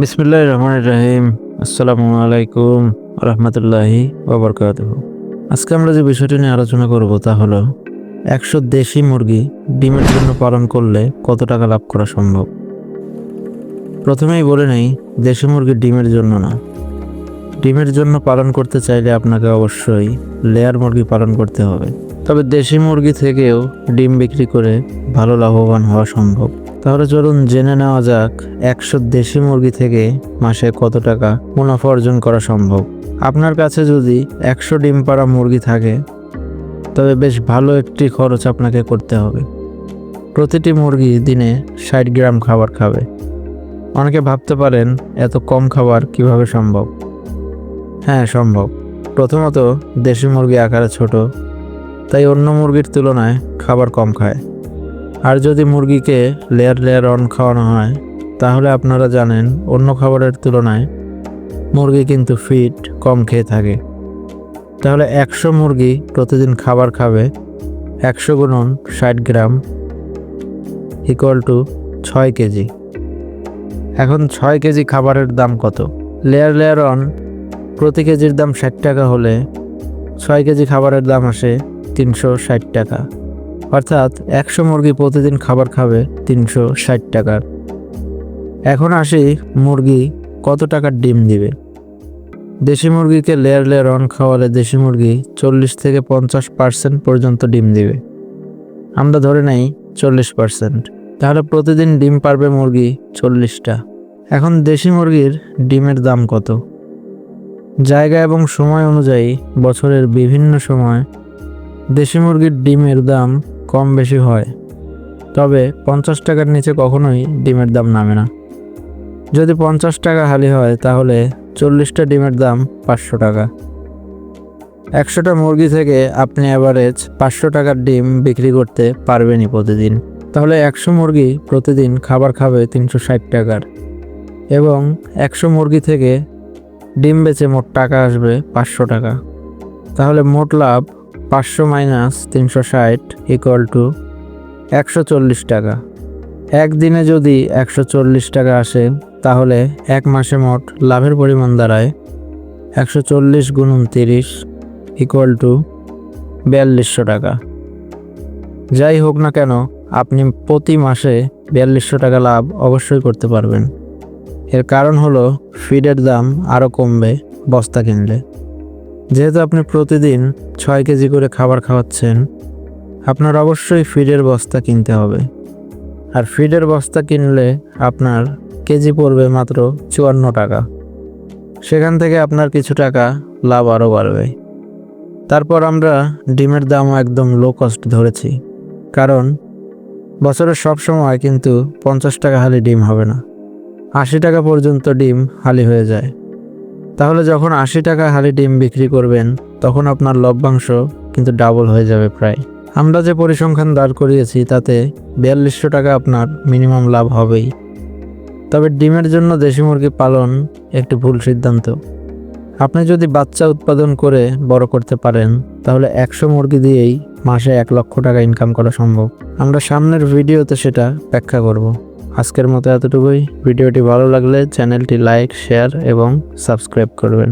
বিসমুল্লাহ রহমান রাহিম। আসসালামু আলাইকুম রহমতুল্লাহি ওবরকাত আজকে আমরা যে বিষয়টি নিয়ে আলোচনা করব তা হলো, একশো দেশি মুরগি ডিমের জন্য পালন করলে কত টাকা লাভ করা সম্ভব? প্রথমেই বলে নেই, দেশি মুরগি ডিমের জন্য না। ডিমের জন্য পালন করতে চাইলে আপনাকে অবশ্যই লেয়ার মুরগি পালন করতে হবে। তবে দেশি মুরগি থেকেও ডিম বিক্রি করে ভালো লাভবান হওয়া সম্ভব। তাহলে চলুন জেনে নেওয়া যাক একশো দেশি মুরগি থেকে মাসে কত টাকা মুনাফা অর্জন করা সম্ভব। আপনার কাছে যদি একশো ডিম পাড়া মুরগি থাকে, তবে বেশ ভালো একটি খরচ আপনাকে করতে হবে। প্রতিটি মুরগি দিনে ষাট গ্রাম খাবার খাবে। অনেকে ভাবতে পারেন এত কম খাবার কীভাবে সম্ভব? হ্যাঁ সম্ভব। প্রথমত দেশি মুরগি আকারে ছোট, তাই অন্য মুরগির তুলনায় খাবার কম খায়। আর যদি মুরগিকে লেয়ার লেয়ার অন খাওয়ানো হয়, তাহলে আপনারা জানেন অন্য খাবারের তুলনায় মুরগি কিন্তু ফিট কম খেয়ে থাকে। তাহলে একশো মুরগি প্রতিদিন খাবার খাবে, একশো গুণন ষাট গ্রাম ইকুয়াল টু ছয় কেজি। এখন ছয় কেজি খাবারের দাম কত? লেয়ার লেয়ার অন প্রতি কেজির দাম ষাট টাকা হলে ছয় কেজি খাবারের দাম আসে তিনশো ষাট টাকা। অর্থাৎ একশো মুরগি প্রতিদিন খাবার খাবে তিনশো ষাট টাকার এখন আসি মুরগি কত টাকার ডিম দিবে? দেশি মুরগিকে লেয়ার লেয়ার অন খাওয়ালে দেশি মুরগি চল্লিশ থেকে পঞ্চাশ পার্সেন্ট পর্যন্ত ডিম দিবে। আমরা ধরে নেই চল্লিশ পার্সেন্ট। তাহলে প্রতিদিন ডিম পারবে মুরগি চল্লিশটা। এখন দেশি মুরগির ডিমের দাম কত? জায়গা এবং সময় অনুযায়ী বছরের বিভিন্ন সময় দেশি মুরগির ডিমের দাম কম বেশি হয়। তবে পঞ্চাশ টাকার নিচে কখনোই ডিমের দাম নামে না। যদি পঞ্চাশ টাকা হালি হয়, তাহলে চল্লিশটা ডিমের দাম পাঁচশো টাকা। একশোটা মুরগি থেকে আপনি অ্যাভারেজ পাঁচশো টাকার ডিম বিক্রি করতে পারবেনই প্রতিদিন। তাহলে একশো মুরগি প্রতিদিন খাবার খাবে তিনশো ষাট টাকার। এবং একশো মুরগি থেকে ডিম বেচে মোট টাকা আসবে পাঁচশো টাকা। তাহলে মোট লাভ পাঁচশো মাইনাস তিনশো ষাট ইকুয়াল টু একশো চল্লিশ টাকা। একদিনে যদি একশো চল্লিশ টাকা আসে, তাহলে এক মাসে মোট লাভের পরিমাণ দাঁড়ায় একশো চল্লিশ গুণ উনতিরিশ ইকুয়াল টু বিয়াল্লিশশো টাকা। যাই হোক না কেন, আপনি প্রতি মাসে বিয়াল্লিশশো টাকা লাভ অবশ্যই করতে পারবেন। এর কারণ হলো ফিডের দাম আরও কমবে বস্তা কিনলে। যেহেতু আপনি প্রতিদিন ছয় কেজি করে খাবার খাওয়াচ্ছেন, আপনার অবশ্যই ফিডের বস্তা কিনতে হবে। আর ফিডের বস্তা কিনলে আপনার কেজি পড়বে মাত্র চুয়ান্ন টাকা। সেখান থেকে আপনার কিছু টাকা লাভ আরও বাড়বে। তারপর আমরা ডিমের দামও একদম লো কস্ট ধরেছি। কারণ বছরের সব সময় কিন্তু পঞ্চাশ টাকা হালি ডিম হবে না। আশি টাকা পর্যন্ত ডিম হালি হয়ে যায়। তাহলে যখন আশি টাকা হালি ডিম বিক্রি করবেন, তখন আপনার লভ্যাংশ কিন্তু ডাবল হয়ে যাবে প্রায়। আমরা যে পরিসংখ্যান দাঁড় করিয়েছি, তাতে বিয়াল্লিশশো টাকা আপনার মিনিমাম লাভ হবেই। তবে ডিমের জন্য দেশি মুরগি পালন একটি ভুল সিদ্ধান্ত। আপনি যদি বাচ্চা উৎপাদন করে বড় করতে পারেন, তাহলে একশো মুরগি দিয়েই মাসে এক লক্ষ টাকা ইনকাম করা সম্ভব। আমরা সামনের ভিডিওতে সেটা ব্যাখ্যা করব। আজকের মতো এতটুকুই। ভিডিওটি ভালো লাগলে চ্যানেলটি লাইক শেয়ার এবং সাবস্ক্রাইব করবেন।